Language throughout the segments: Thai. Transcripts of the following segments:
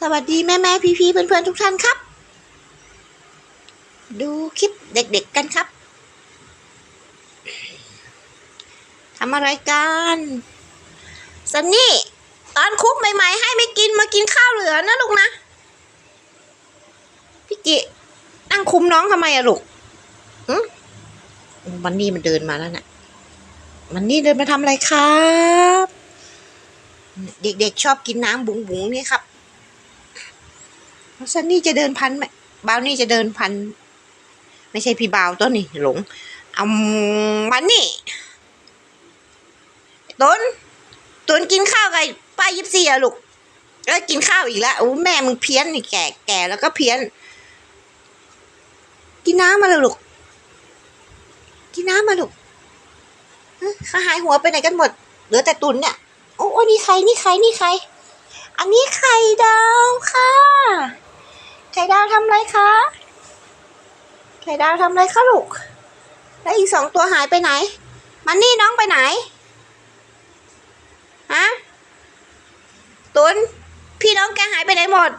สวัสดีแม่แม่พี่พี่ๆเพื่อนทุกท่านครับ ดูคลิปเด็กๆกันครับทำอะไรกันซันนี่ ตอนคุกใหม่ๆ ให้ไม่กินมากินข้าวเหลือนะลูกนะ พี่กินั่งคุมน้องทำไมอะลูกอืมมันนี่มันเดินมาแล้วน่ะ มันนี่เดินมาทำอะไรครับ เด็กๆชอบกินน้ำบุ๋งๆนี่ครับ ซันนี่จะเดินพันไหมบาวนี่จะเดินพัน ไม่ใช่พี่บาวต้นนี่หลง เอามันนี่ต้นต้นกินข้าวกับป้ายิบซี่อะลูกแล้วกินข้าวอีกแล้วโอ้แม่มึงเพี้ยนนี่แก่แก่แล้วก็เพี้ยน กินน้ำมาเลยลูกกินน้ำมาลูกเขาหายหัวไปไหนกันหมด เหลือแต่ตุนเนี่ย โอ้โอ้นี่ใคร นี่ใคร นี่ใคร อันนี้ไข่ดาวค่ะ ไข่ดาวทำไรคะ ไข่ดาวทำไรคะลูก แล้วอีกสองตัวหายไปไหน มันนี่น้องไปไหน ฮะ ตุน พี่น้องแกหายไปไหนหมด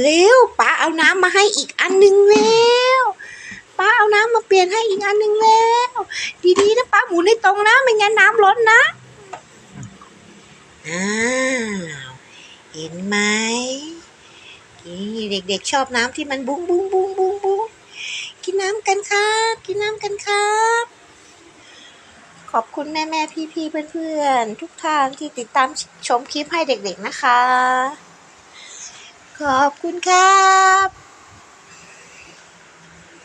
เร็วป้าเอาน้ำมาให้อีกอันหนึ่งแล้วป้าเอาน้ำมาเปลี่ยนให้อีกอันหนึ่งแล้ว ดีๆนะป้าหมุนให้ตรงนะไม่งั้นน้ำล้นนะอ้าวเห็นไหม นี่เด็กๆชอบน้ำที่มันบุ้งบุ้งบุ้งบุ้งบุ้งกินน้ำกันครับ กินน้ำกันครับ ขอบคุณแม่แม่พี่พี่ๆเพื่อนๆทุกท่านที่ติดตามชมคลิปให้เด็กๆนะคะ ขอบคุณครับ